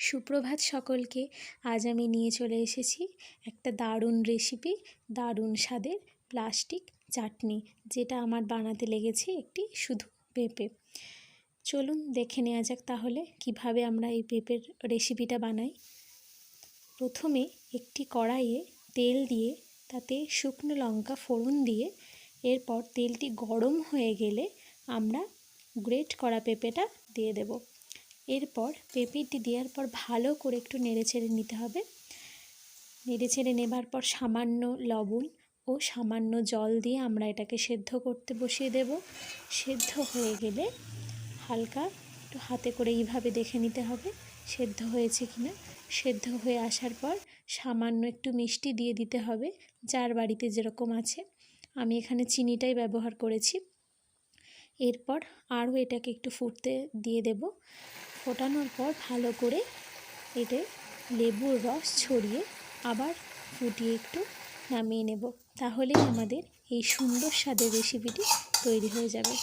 সুপ্রভাত সকলকে, আজ আমি নিয়ে চলে এসেছি একটা দারুণ রেসিপি দারুণ স্বাদের প্লাস্টিক চাটনি, যেটা আমার বানাতে লেগেছে একটি শুধু পেঁপে। চলুন দেখে নেওয়া যাক তাহলে কীভাবে আমরা এই পেঁপের রেসিপিটা বানাই। প্রথমে একটি কড়াইয়ে তেল দিয়ে, তাতে শুকনো লঙ্কা ফোড়ন দিয়ে, এরপর তেলটি গরম হয়ে গেলে আমরা গ্রেট করা পেঁপেটা দিয়ে দেব। এরপর পেঁপেটি দেওয়ার পর ভালো করে একটু নেড়ে ছেড়ে নিতে হবে। নেড়ে ছেড়ে নেবার পর সামান্য লবণ ও সামান্য জল দিয়ে আমরা এটাকে সেদ্ধ করতে বসিয়ে দেব। সেদ্ধ হয়ে গেলে হালকা একটু হাতে করে এইভাবে দেখে নিতে হবে সেদ্ধ হয়েছে কিনা। সেদ্ধ হয়ে আসার পর সামান্য একটু মিষ্টি দিয়ে দিতে হবে। যার বাড়িতে যেরকম আছে। আমি এখানে চিনিটাই ব্যবহার করেছি। এরপর আরও এটাকে একটু ফুটতে দিয়ে দেব। ফোটানোর পর ভালো করে এতে লেবুর রস ছড়িয়ে আবার ফুটিয়ে একটু নামিয়ে নেব। তাহলেই আমাদের এই সুন্দর স্বাদের রেসিপিটি তৈরি হয়ে যাবে।